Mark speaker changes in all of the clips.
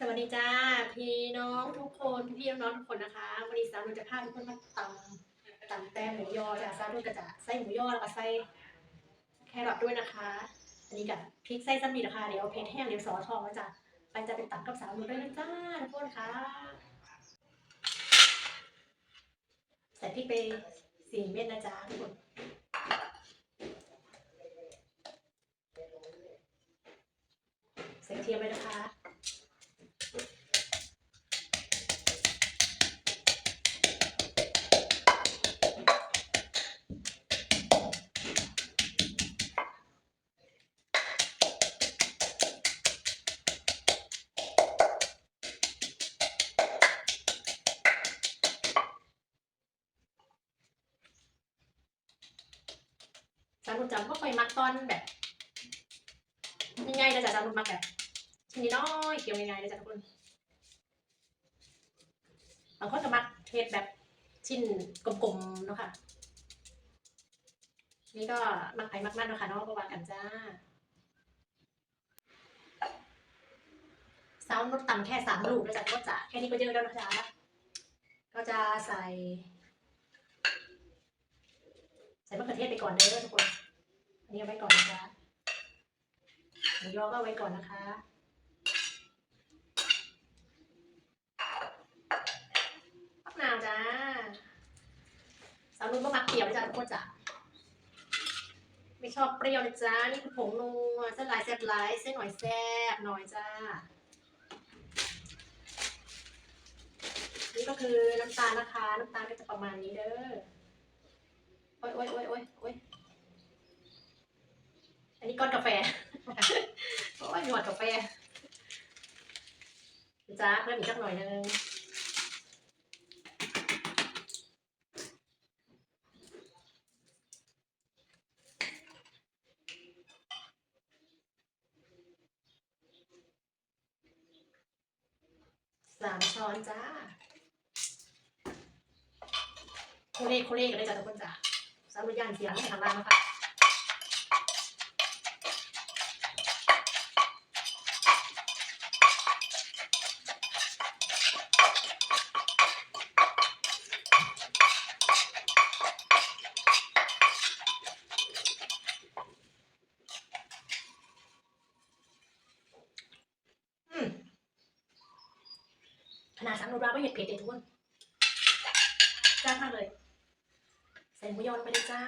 Speaker 1: สวัสดีจ้าพี่น้องทุกคนพี่น้องทุกคนนะคะวันนี้สาวนุจะพาทุกคนมาตำตำแต้มหมูยอจ้ะสาวนุก็จะใส่หมูยอแล้วก็ใส่แครอทด้วยนะคะ อันนี้กับพริกไส้ซัมมีนะคะเดี๋ยวเพชรแห้งเดี๋ยวซอทองนะจ้ะไปจะเป็นตักกับสาวนุด้วยนะจ้าทุกคนค่ะใส่พริกไปสี่เม็ดนะจ๊ะทุกคนใส่เทียมไปนะคะ จานนุชจำก็ค่อยมักตอนแบบง่ายๆนะจ๊ะจานนุชมักแบบชิ้นนี้น้อยเคี้ยวง่ายๆนะจ๊ะทุกคนบางคนก็มักเทสแบบชิ้นกลมๆเนาะค่ะ นี่ก็มักไผ่มักมันเนาะค่ะเนาะประวัติกันจ้าสาวนุชตำแค่สามลูกนะจ๊ะก็จะแค่นี้ก็เยอะแล้วนะจ๊ะก็จะใส่ ใส่มะเขือเทศไปก่อนเด้อทุกคน อันนี้เอาไว้ก่อนนะคะหมูยอก็เอาไว้ก่อนนะคะ ปักนาวจ้าสาวนุ่นก็มักเปรี้ยวนะจ้าทุกคนจ้ะไม่ชอบเปรี้ยวนะจ้า นี่คือผงนัวเส้นลายแซ่บหลายเส้นหน่อยแซ่บหน่อยจ้า นี่ก็คือน้ำตาลนะคะ น้ำตาลก็จะประมาณนี้เด้อโอ้ยโอ้ยโอ้ยโอ้ยโอ้ยอันนี้ก้อนกาแฟ โอ้ยหนวดกาแฟจ้าเพิ่มอีกสักหน่อยนึงสามช้อนจ้าโคเล่โคเล่กันเลยจ้ะทุกคนจ้ะ สารุยานเสียงทางล่างนะคะอืมขนาดสามโนราก็เห็ดเผ็ดเลยทุกคนจ้ามากเลย ใส่หมูยอลงไปเลยจ้า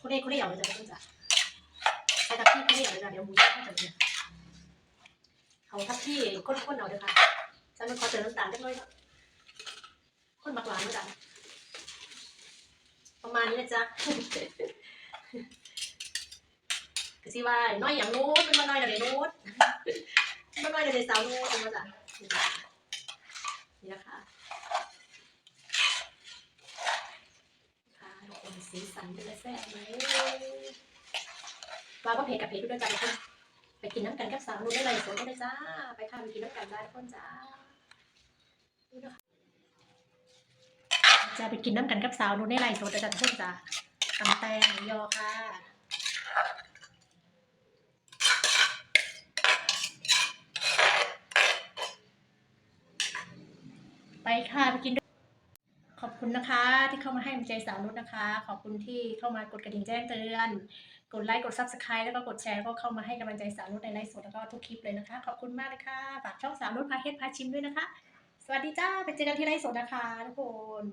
Speaker 1: คุณเอกคุณเอกเอาเลยจ้ะคุณจ้ะใส่ทับที่คุณเอกเอาเลยจ้ะเดี๋ยวหมูยอเข้าจะเนี่ยเขาทับที่ข้นๆเอาเลยค่ะฉันมันขอเติมน้ำตาลเล็กน้อยก็ข้นบักหวานนะจ๊ะประมาณนี้นะจ๊ะก็ สิว่าน้อยอย่างนู้นมันมาน้อยแต่เดี๋ยวนู้นมันน้อยแต่เดี๋ยวสาวนู้นเป็นมาจ้ะนี่นะคะค่ะทุกคนสีสันเป็นแซ่บไหมว่าก็เพจกับเพจด้วยกันทุกคนไปกินน้ำกันกับสาวนู้นได้เลยสวยได้เลยจ้า ไปค่ะไปกินน้ำกันได้ทุกคนจ้านี่นะคะจะไปกินน้ำกันกับสาวนู้นได้ไรสดได้จ้ะทุกคนจ้าตำแตงยอค่ะ ไปค่ะไปกินด้วยขอบคุณนะคะ ที่เข้ามาให้กำลังใจสาวนุชนะคะ ขอบคุณที่เข้ามากดกระดิ่งแจ้งเตือน กดไลค์กด subscribe แล้วก็กดแชร์ก็เข้ามาให้กำลังใจสาวนุชในไลฟ์สดแล้วก็ทุกคลิปเลยนะคะ ขอบคุณมากเลยค่ะฝากช่องสาวนุชพาเฮ็ดพาชิมด้วยนะคะ สวัสดีจ้าไปเจอกันที่ไลฟ์สดนะคะทุกคน